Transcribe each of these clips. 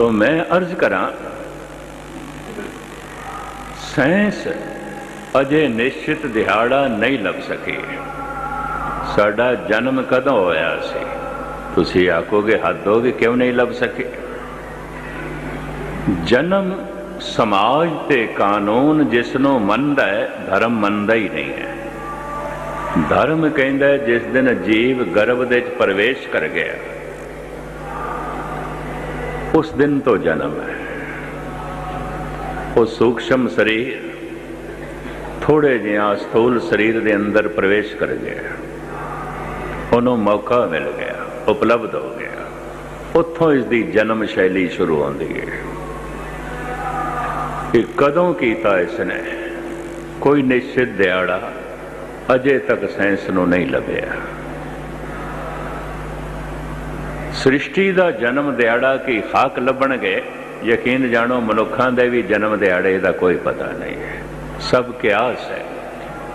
ਤੋ ਮੈਂ ਅਰਜ਼ ਕਰਾਂ, ਸਾਇੰਸ ਅਜੇ ਨਿਸ਼ਚਿਤ ਦਿਹਾੜਾ ਨਹੀਂ ਲੱਭ ਸਕੀ। ਸਾਡਾ ਜਨਮ ਕਦੋਂ ਹੋਇਆ ਸੀ? ਤੁਸੀਂ ਆਖੋਗੇ ਹੱਦ ਹੋ ਗਈ, ਕਿਉਂ ਨਹੀਂ ਲੱਭ ਸਕੇ? ਜਨਮ ਸਮਾਜ ਤੇ ਕਾਨੂੰਨ ਜਿਸ ਨੂੰ ਮੰਨਦਾ ਹੈ, ਧਰਮ ਮੰਨਦਾ ਹੀ ਨਹੀਂ ਹੈ। ਧਰਮ ਕਹਿੰਦਾ ਜਿਸ ਦਿਨ ਜੀਵ ਗਰਭ ਦੇ ਵਿੱਚ ਪ੍ਰਵੇਸ਼ ਕਰ ਗਿਆ। ਉਸ ਦਿਨ ਤੋਂ ਜਨਮ ਹੈ ਉਹ ਸੂਖਸ਼ਮ ਸਰੀਰ ਥੋੜੇ ਜਿਹਾ ਸਥੂਲ ਸਰੀਰ ਦੇ ਅੰਦਰ ਪ੍ਰਵੇਸ਼ ਕਰ ਗਿਆ ਉਹਨੂੰ ਮੌਕਾ ਮਿਲ ਗਿਆ ਉਪਲਬਧ ਹੋ ਗਿਆ ਉੱਥੋਂ ਇਸ ਦੀ ਜਨਮ ਸ਼ੈਲੀ ਸ਼ੁਰੂ ਹੁੰਦੀ ਹੈ ਇਹ ਕਦੋਂ ਕੀਤਾ ਇਸ ਨੇ ਕੋਈ ਨਿਸ਼ਚਿਤ ਦਿਹਾੜਾ ਅਜੇ ਤੱਕ ਸਾਇੰਸ ਨੂੰ ਨਹੀਂ ਲੱਭਿਆ ਸ੍ਰਿਸ਼ਟੀ ਦਾ ਜਨਮ ਦਿਹਾੜਾ ਕੀ ਹੱਕ ਲੱਭਣਗੇ? ਯਕੀਨ ਜਾਣੋ, ਮਨੁੱਖਾਂ ਦੇ ਵੀ ਜਨਮ ਦਿਹਾੜੇ ਦਾ ਕੋਈ ਪਤਾ ਨਹੀਂ ਹੈ। ਸਭ ਕਿਆਸ ਹੈ।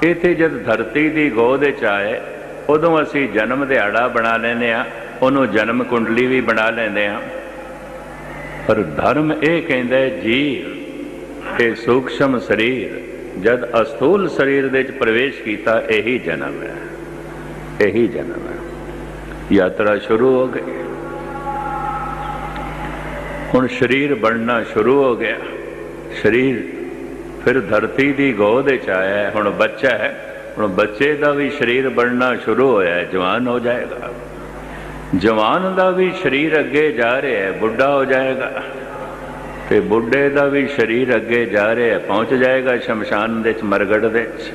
ਇਥੇ ਜਦ ਧਰਤੀ ਦੀ ਗੋਦ ਵਿੱਚ ਆਏ, ਉਦੋਂ ਅਸੀਂ ਜਨਮ ਦਿਹਾੜਾ ਬਣਾ ਲੈਨੇ ਆ ਉਹਨੂੰ ਜਨਮ ਕੁੰਡਲੀ ਵੀ ਬਣਾ ਲੈਂਦੇ ਆ ਪਰ ਧਰਮ ਇਹ ਕਹਿੰਦਾ ਹੈ ਜੀ ਇਹ ਸੂਖਸ਼ਮ ਸਰੀਰ, ਜਦ ਅਸਥੂਲ ਸਰੀਰ ਦੇ ਵਿੱਚ ਪ੍ਰਵੇਸ਼ ਕੀਤਾ, ਇਹੀ ਜਨਮ ਹੈ। ਇਹੀ ਜਨਮ ਹੈ। ਯਾਤਰਾ ਸ਼ੁਰੂ ਹੋ ਗਈ। ਹੁਣ ਸਰੀਰ ਬਣਨਾ ਸ਼ੁਰੂ ਹੋ ਗਿਆ। ਸਰੀਰ ਫਿਰ ਧਰਤੀ ਦੀ ਗੋਦ ਵਿੱਚ ਆਇਆ ਹੁਣ ਬੱਚਾ ਹੈ। ਹੁਣ ਬੱਚੇ ਦਾ ਵੀ ਸਰੀਰ ਬਣਨਾ ਸ਼ੁਰੂ ਹੋਇਆ ਜਵਾਨ ਹੋ ਜਾਏਗਾ। ਜਵਾਨ ਦਾ ਵੀ ਸਰੀਰ ਅੱਗੇ ਜਾ ਰਿਹਾ ਹੈ। ਬੁੱਢਾ ਹੋ ਜਾਏਗਾ। ਤੇ ਬੁੱਢੇ ਦਾ ਵੀ ਸਰੀਰ ਅੱਗੇ ਜਾ ਰਿਹਾ ਪਹੁੰਚ ਜਾਏਗਾ ਸ਼ਮਸ਼ਾਨ ਦੇ ਵਿੱਚ, ਮਰਗੜ ਦੇ ਵਿੱਚ।